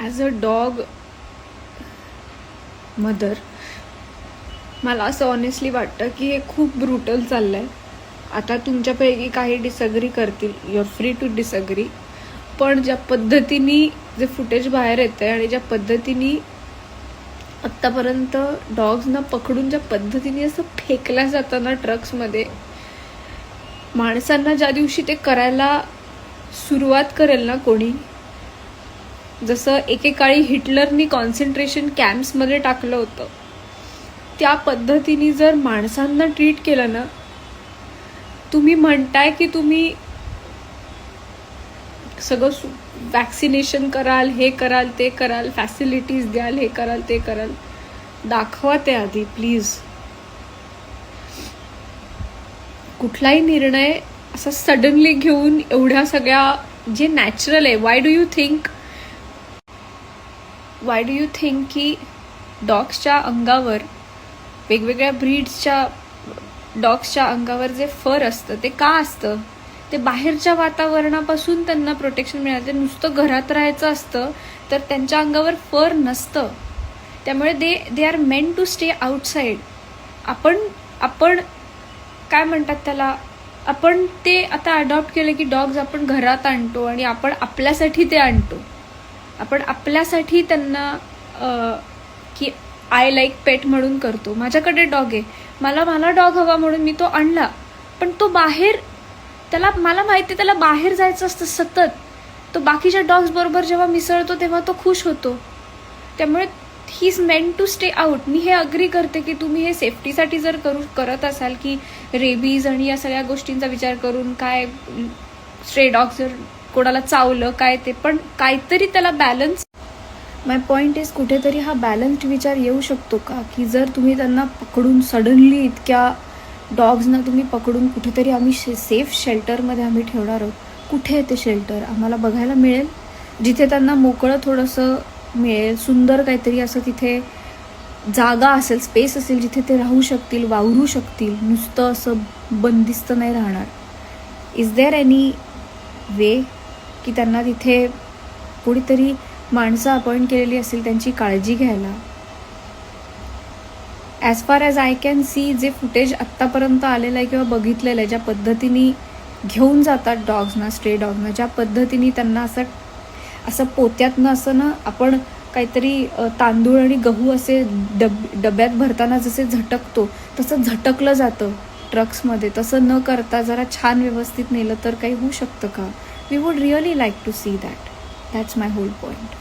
As a dog mother मला असं honestly वाटतं की हे खूप ब्रुटल चाललं आहे आता तुमच्यापैकी काही डिसअग्री करतील. युअर फ्री टू डिसअग्री पण ज्या पद्धतीने जे फुटेज बाहेर येतं आहे आणि ज्या पद्धतीने आत्तापर्यंत डॉग्सना पकडून ज्या पद्धतीने असं फेकल्या जातं ना ट्रक्समध्ये माणसांना ज्या दिवशी ते करायला सुरुवात करेल ना कोणी जसं एकेकाळी हिटलरनी कॉन्सन्ट्रेशन कॅम्प्समध्ये टाकलं होतं. त्या पद्धतीने जर माणसांना ट्रीट केलं ना तुम्ही म्हणताय की तुम्ही सगळं वॅक्सिनेशन कराल हे कराल ते कराल फॅसिलिटीज द्याल हे कराल ते कराल. दाखवा ते आधी प्लीज कुठलाही निर्णय असा सडनली घेऊन एवढ्या सगळ्या जे नॅचरल आहे why do you think why do you think की डॉग्सच्या अंगावर वेगवेगळ्या ब्रीड्सच्या डॉग्सच्या अंगावर जे फर असतं ते का असतं? ते बाहेरच्या वातावरणापासून त्यांना प्रोटेक्शन मिळालं. नुसतं घरात राहायचं असतं तर त्यांच्या अंगावर फर नसतं. त्यामुळे they they are meant to stay outside आपण आपण काय म्हणतात त्याला? आपण ते आता अडॉप्ट केलं की डॉग्स आपण घरात आणतो आणि आपण आपल्यासाठी ते आणतो. आपण आपल्यासाठी त्यांना की आय लाईक पेट म्हणून करतो. माझ्याकडे डॉग आहे. मला मला डॉग हवा म्हणून मी तो आणला. पण तो बाहेर त्याला मला माहिती आहे त्याला बाहेर जायचं असतं सतत. तो बाकीच्या डॉग्स बरोबर जेव्हा मिसळतो तेव्हा तो खुश होतो. त्यामुळे he is meant to stay out मी हे अग्री करते की तुम्ही हे सेफ्टीसाठी जर करू करत असाल की रेबीज आणि या सगळ्या गोष्टींचा विचार करून काय स्ट्रे डॉग जर कोणाला चावलं काय ते पण काहीतरी त्याला बॅलन्स माय पॉईंट इज कुठेतरी हा बॅलन्स्ड विचार येऊ शकतो का? की जर तुम्ही त्यांना पकडून सडनली इतक्या डॉग्सना तुम्ही पकडून कुठेतरी आम्ही शे सेफ शेल्टरमध्ये आम्ही ठेवणार आहोत. कुठे आहे ते शेल्टर आम्हाला बघायला मिळेल? जिथे त्यांना मोकळं थोडंसं मिळेल सुंदर काहीतरी असं तिथे जागा असेल स्पेस असेल जिथे ते राहू शकतील वावरू शकतील. नुसतं असं बंदिस्त नाही राहणार. इज देअर एनी वे की त्यांना तिथे कोणीतरी माणसं अपॉइंट केलेली असेल त्यांची काळजी घ्यायला. As far as I can see जे फुटेज आत्तापर्यंत आलेलं आहे किंवा बघितलेलं आहे ज्या पद्धतीने घेऊन जातात डॉग्सना स्ट्रे डॉग्सना ज्या पद्धतीने त्यांना असं असं पोत्यातनं असं ना आपण काहीतरी तांदूळ आणि गहू असे डब डब्यात भरताना जसे झटकतो तसं झटकलं जातं ट्रक्समध्ये तसं न करता जरा छान व्यवस्थित नेलं तर काही होऊ शकतं का? We would really like to see that. That's my whole point.